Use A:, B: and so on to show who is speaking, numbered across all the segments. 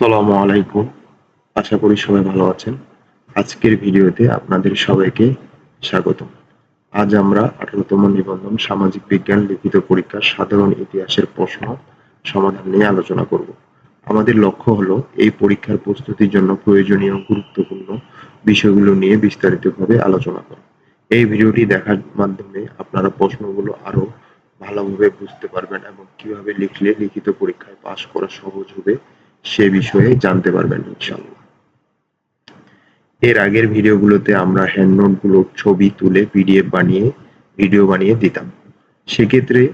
A: আসসালামু আলাইকুম। আশা করি সবাই ভালো আছেন। আজকের ভিডিওতে আপনাদের সবাইকে স্বাগত আজ আমরা আঠারোতম নিবন্ধন সামাজিক বিজ্ঞান লিখিত পরীক্ষার সাধারণ ইতিহাসের প্রশ্ন সমাধান নিয়ে আলোচনা করব। আমাদের লক্ষ্য হলো এই পরীক্ষার প্রস্তুতির জন্য প্রয়োজনীয় গুরুত্বপূর্ণ বিষয়গুলো নিয়ে বিস্তারিতভাবে আলোচনা করা। এই ভিডিওটি দেখার মাধ্যমে আপনারা প্রশ্নগুলো আরও ভালোভাবে বুঝতে পারবেন এবং কীভাবে লিখলে লিখিত পরীক্ষায় পাশ করা সহজ হবে সে বিষয়ে জানতে পারবেন ইনশাআল্লাহ। এর আগের ভিডিওগুলোতে আমরা হ্যান্ড নোটগুলোর ছবি তুলে পিডিএফ বানিয়ে, ভিডিও বানিয়ে দিতাম। সেক্ষেত্রে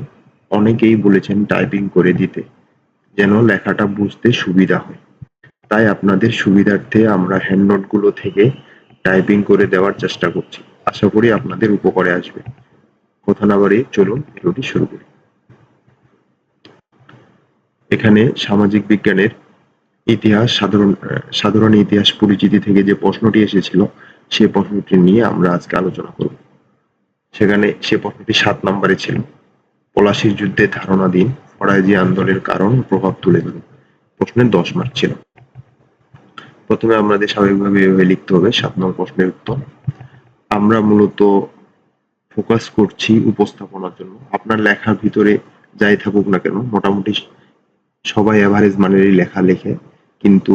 A: অনেকেই বলেছেন টাইপিং করে দিতে, যেন লেখাটা বুঝতে সুবিধা হয়। তাই আপনাদের সুবিধার্থে আমরা হ্যান্ড নোটগুলো থেকে টাইপিং করে দেওয়ার চেষ্টা করছি। আশা করি আপনাদের উপকারে আসবে। কথা না বাড়িয়ে চলুন ভিডিওটি শুরু করি। এখানে সামাজিক বিজ্ঞানের ইতিহাস, সাধারণ সাধারণ ইতিহাস পরিচিতি থেকে যে প্রশ্নটি এসেছিল সেই প্রশ্নটি নিয়ে আমরা আজকে আলোচনা করব। সেখানে সে প্রশ্নটি সাত নম্বরে ছিল, পলাশির যুদ্ধে ধারণা দিন, ফরাজি আন্দোলনের কারণ প্রভাব তুলে ধরুন। প্রশ্নের দশ মার্ক ছিল। প্রথমে আমাদের স্বাভাবিকভাবে এভাবে লিখতে হবে, সাত নম্বর প্রশ্নের উত্তর। আমরা মূলত ফোকাস করছি উপস্থাপনার জন্য। আপনার লেখার ভিতরে যাই থাকুক না কেন, মোটামুটি সবাই এভারেজ মানেরই লেখা লেখে। কিন্তু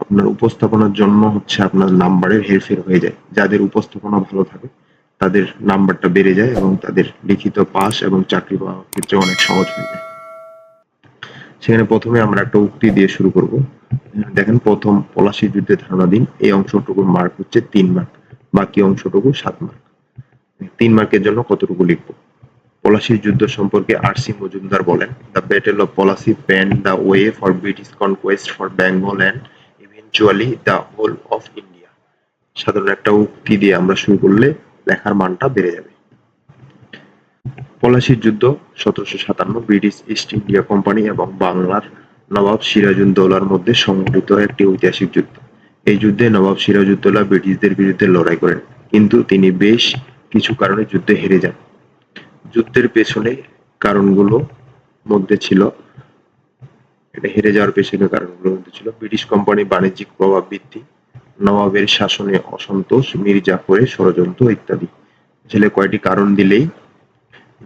A: আপনার উপস্থাপনার জন্য হচ্ছে আপনার নাম্বারের হেরফের হয়ে যায়। যাদের উপস্থাপনা ভালো থাকে, তাদের নাম্বারটা বেড়ে যায় এবং তাদের লিখিত পাস এবং চাকরি পাওয়ার ক্ষেত্রে অনেক সহজ হয়ে যায়। সেখানে প্রথমে আমরা একটা উক্তি দিয়ে শুরু করব। দেখেন, প্রথম পলাশি যুদ্ধে ধারণা দিন, এই অংশটুকুর মার্ক হচ্ছে তিন মার্ক বাকি অংশটুকু সাত মার্ক তিন মার্কের জন্য কতটুকু লিখব? পলাশির যুদ্ধ সম্পর্কে আর সি মজুমদার বলেন the battle of Plassey pan the way for British conquest for Bengal and eventually the whole of India সাধারণ একটা উক্তি দিয়ে আমরা শুরু করলে লেখার মানটা বেড়ে যাবে। পলাশির যুদ্ধ সতেরোশো সাতান্ন ব্রিটিশ ইস্ট ইন্ডিয়া কোম্পানি এবং বাংলার নবাব সিরাজউদ্দৌলার মধ্যে সংঘটিত একটি ঐতিহাসিক যুদ্ধ। এই যুদ্ধে নবাব সিরাজউদ্দৌলা ব্রিটিশদের বিরুদ্ধে লড়াই করেন, কিন্তু তিনি বেশ কিছু কারণে যুদ্ধে হেরে যান। যুদ্ধের পেছনে কারণগুলো মধ্যে ছিল। এটা হেরে যাওয়ার পেছনে কারণগুলোর মধ্যে ছিল। ব্রিটিশ কোম্পানি বাণিজ্যিক প্রভাব বৃদ্ধি নবাবের শাসনে অসন্তোষ মীর জাফরের ষড়যন্ত্র ইত্যাদি। ছেলে কয়টি কারণ দিলেই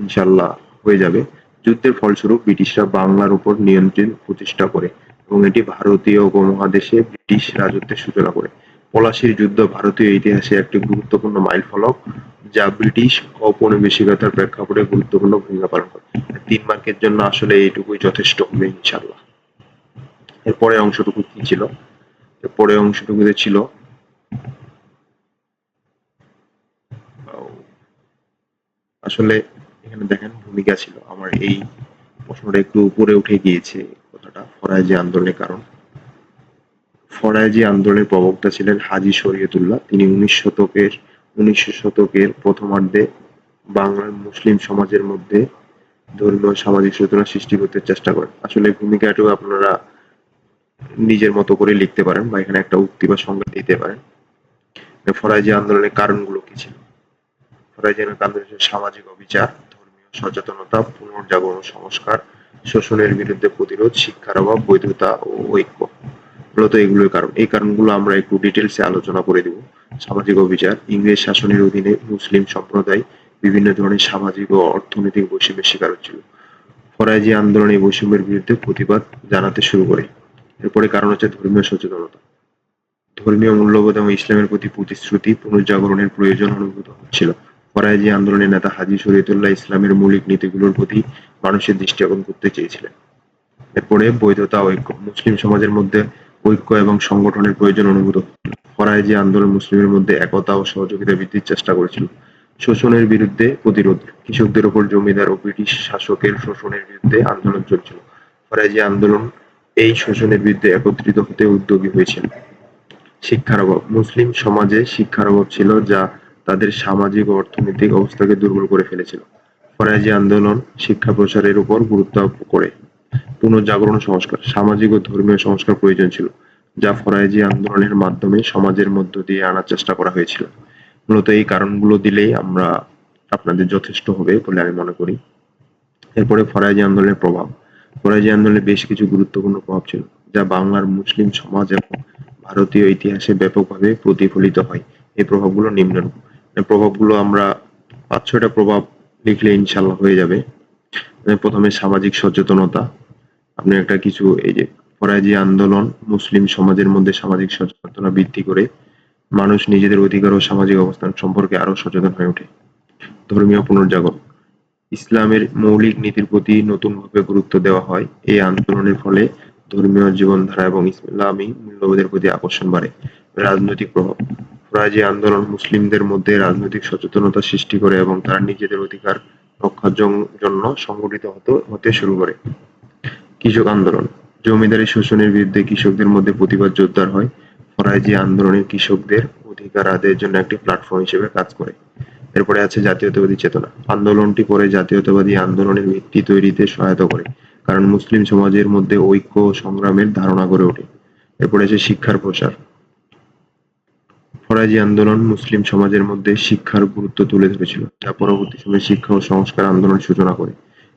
A: ইনশাল্লাহ হয়ে যাবে। যুদ্ধের ফলস্বরূপ ব্রিটিশরা বাংলার উপর নিয়ন্ত্রণ প্রতিষ্ঠা করে এবং এটি ভারতীয় উপমহাদেশে ব্রিটিশ রাজত্বের সূচনা করে। পলাশির যুদ্ধ ভারতীয় ইতিহাসে একটি গুরুত্বপূর্ণ মাইলফলক। যা ব্রিটিশ ঔপনিবেশিকতার প্রেক্ষাপটে গুরুত্বপূর্ণ ভূমিকা পালন করে। তিন মার্কের জন্য আসলে এইটুকুই যথেষ্ট হবে ইনশাল্লাহ এরপরে অংশটুকু কি ছিল? এরপরে অংশটুকুতে ছিল আসলে এখানে দেখেন ভূমিকা ছিল। আমার এই প্রশ্নটা একটু উপরে উঠে গিয়েছে কথাটা, ফরাজি আন্দোলনের কারণ। ফরাজি আন্দোলনের প্রবক্তা ছিলেন হাজি শরীয়তুল্লাহ। তিনি উনিশ শতকের উনিশশো শতকের প্রথমার্ধে বাংলার মুসলিম সমাজের মধ্যে ধর্মীয় সামাজিক চেতনা সৃষ্টি করতে চেষ্টা করেন। আসলে ভূমিকাটাও আপনারা নিজের মতো করে লিখতে পারেন বা এখানে একটা উক্তি বা সংজ্ঞা দিতে পারেন। ফরাজি আন্দোলনের কারণগুলো কি ছিল? ফরাজি আন্দোলন সামাজিক অবিচার, ধর্মীয় সচেতনতা, পুনর্জাগরণ সংস্কার, শোষণের বিরুদ্ধে প্রতিরোধ, শিক্ষার অভাব, বৈধতা ও ঐক্য। মূলত এগুলোর কারণ। এই কারণগুলো আমরা একটু ডিটেলসে আলোচনা করে দেব। সামাজিক অবিচার ইংরেজ শাসনের অধীনে মুসলিম সম্প্রদায় বিভিন্ন ধরনের সামাজিক ও অর্থনৈতিক বৈষম্যের শিকার হচ্ছিল। ফরাজি আন্দোলন এই বৈষম্যের বিরুদ্ধে প্রতিবাদ জানাতে শুরু করে। এরপরে কারণ হচ্ছে ধর্মীয় সচেতনতা। ধর্মীয় মূল্যবোধ এবং ইসলামের প্রতি প্রতিশ্রুতি পুনর্জাগরণের প্রয়োজন অনুভূত হচ্ছিল। ফরাজি আন্দোলনের নেতা হাজি শরীয়তুল্লাহ ইসলামের মৌলিক নীতিগুলোর প্রতি মানুষের দৃষ্টি আকর্ষণ করতে চেয়েছিলেন। এরপরে বৈধতা, ঐক্য, মুসলিম সমাজের মধ্যে ঐক্য এবং সংগঠনের প্রয়োজন অনুভূত। ফরাজি আন্দোলন মুসলিমের মধ্যে একতা ও সহযোগিতা বৃদ্ধির চেষ্টা করেছিল। শোষণের বিরুদ্ধে প্রতিরোধ, কৃষকদের উপর জমিদার ও ব্রিটিশ শাসকের শোষণের বিরুদ্ধে আন্দোলন চলছিল। ফরাজি আন্দোলন এই শোষণের বিরুদ্ধে একত্রিত হতে উদ্যোগী হয়েছিল। শিক্ষার অভাব, মুসলিম সমাজে শিক্ষার অভাব ছিল যা তাদের সামাজিক ও অর্থনৈতিক অবস্থাকে দুর্বল করে ফেলেছিল। ফরাজি আন্দোলন শিক্ষা প্রসারের উপর গুরুত্ব আরোপ করে। পুনর্জাগরণ সংস্কার, সামাজিক ও ধর্মীয় সংস্কার প্রয়োজন ছিল, যা ফরাজি আন্দোলনের মাধ্যমে সমাজের মধ্য দিয়ে আনার চেষ্টা করা হয়েছিল। মূলত এই কারণগুলো দিলেই আমরা আপনাদের যথেষ্ট হবে বলে আমি মনে করি। এরপরে ফরাজি আন্দোলনের প্রভাব। ফরাজি আন্দোলনে বেশ কিছু গুরুত্বপূর্ণ প্রভাব ছিল, যা বাংলার মুসলিম সমাজ এবং ভারতীয় ইতিহাসে ব্যাপকভাবে প্রতিফলিত হয়। এই প্রভাবগুলো নিম্নরূপ। প্রভাবগুলো আমরা পাঁচ ছয়টা প্রভাব লিখলে ইনশাল্লাহ হয়ে যাবে। প্রথমে সামাজিক সচেতনতা। আপনি একটা কিছু, এই যে, ফরাজি আন্দোলন মুসলিম সমাজের মধ্যে সামাজিক সচেতনতা বৃদ্ধি করে মানুষ নিজেদের অধিকার ও সামাজিক অবস্থান সম্পর্কে আরও সচেতন হয়ে ওঠে। ধর্মীয় পুনর্জাগরণ। ইসলামের মৌলিক নীতির প্রতি নতুনভাবে গুরুত্ব দেওয়া হয়। এই আন্দোলনের ফলে ধর্মীয় জীবনধারা এবং ইসলামী মূল্যবোধের প্রতি আকর্ষণ বাড়ে। রাজনৈতিক প্রভাব। ফরাজি আন্দোলন মুসলিমদের মধ্যে রাজনৈতিক সচেতনতা সৃষ্টি করে এবং তারা নিজেদের অধিকার রক্ষার জন্য সংগঠিত হতে শুরু করে। কৃষক আন্দোলন। জমিদারি শোষণের বিরুদ্ধে কৃষকদের মধ্যে প্রতিবাদ জোরদার হয়। ফরাজি আন্দোলনের কৃষকদের অধিকার আদায়ের জন্য একটি প্ল্যাটফর্ম হিসেবে কাজ করে। এরপরে আছে জাতীয়তাবাদী চেতনা। আন্দোলনটি পরে জাতীয়তাবাদী আন্দোলনের ভিত্তি তৈরিতে সহায়তা করে, কারণ মুসলিম সমাজের মধ্যে ঐক্য সংগ্রামের ধারণা গড়ে ওঠে। এরপরে আছে শিক্ষার প্রসার। ফরাজি আন্দোলন মুসলিম সমাজের মধ্যে শিক্ষার গুরুত্ব তুলে ধরেছিল। যা পরবর্তী সময়ে শিক্ষা ও সংস্কার আন্দোলন সূচনা করে।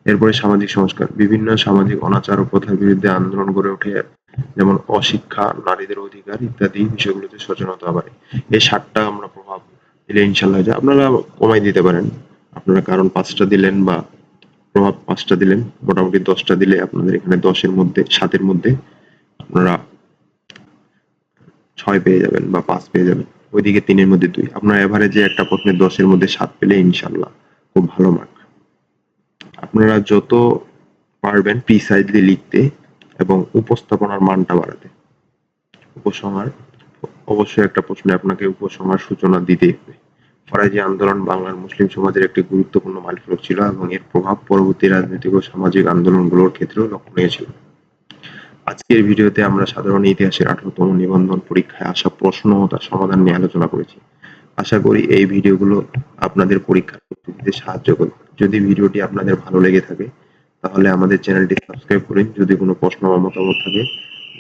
A: এরপরে সামাজিক সংস্কার, বিভিন্ন সামাজিক অনাচার ও প্রথার বিরুদ্ধে আন্দোলন গড়ে ওঠে, যেমন অশিক্ষা, নারীদের অধিকার ইত্যাদি বিষয়গুলোতে সচেতনতা বাড়ে। এই সাতটা আমরা প্রভাব দিলে ইনশাল্লাহ যায়। আপনারা কমাই দিতে পারেন। আপনারা কারণ পাঁচটা দিলেন বা প্রভাব পাঁচটা দিলেন, মোটামুটি দশটা দিলে আপনাদের এখানে দশের মধ্যে, সাতের মধ্যে আপনারা ছয় পেয়ে যাবেন বা পাঁচ পেয়ে যাবেন। ওইদিকে তিনের মধ্যে দুই। আপনার এভারেজে একটা প্রশ্নের দশের মধ্যে সাত পেলে ইনশাল্লাহ খুব ভালো মার্ক আপনারা যত পারবেন প্রিসাইজলি লিখতে এবং উপস্থাপনার মানটা বাড়াতে। উপসংহার, অবশ্যই একটা প্রশ্নে আপনাকে উপসংহার সূচনা দিতে হবে। ফরাজি আন্দোলন বাংলার মুসলিম সমাজের একটি গুরুত্বপূর্ণ মাইলফলক ছিল এবং এর প্রভাব পরবর্তী রাজনৈতিক ও সামাজিক আন্দোলনগুলোর ক্ষেত্রেও লক্ষণীয় ছিল। আজকের ভিডিওতে আমরা সাধারণ ইতিহাসের আঠারোতম নিবন্ধন পরীক্ষায় আসা প্রশ্ন ও তার সমাধান নিয়ে আলোচনা করেছি। আশা করি এই ভিডিওগুলো আপনাদের পরীক্ষার প্রস্তুতিতে সাহায্য করবে। যদি ভিডিওটি আপনাদের ভালো লেগে থাকে, তাহলে আমাদের চ্যানেলটি সাবস্ক্রাইব করুন। যদি কোনো প্রশ্ন বা মতামত থাকে,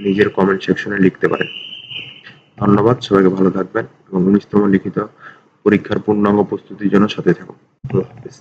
A: নিজের কমেন্ট সেকশনে লিখতে পারেন। ধন্যবাদ, সবাইকে ভালো থাকবেন এবং উনিশতম লিখিত পরীক্ষার পূর্ণাঙ্গ প্রস্তুতির জন্য সাথে থাকুন। আল্লাহ হাফেজ।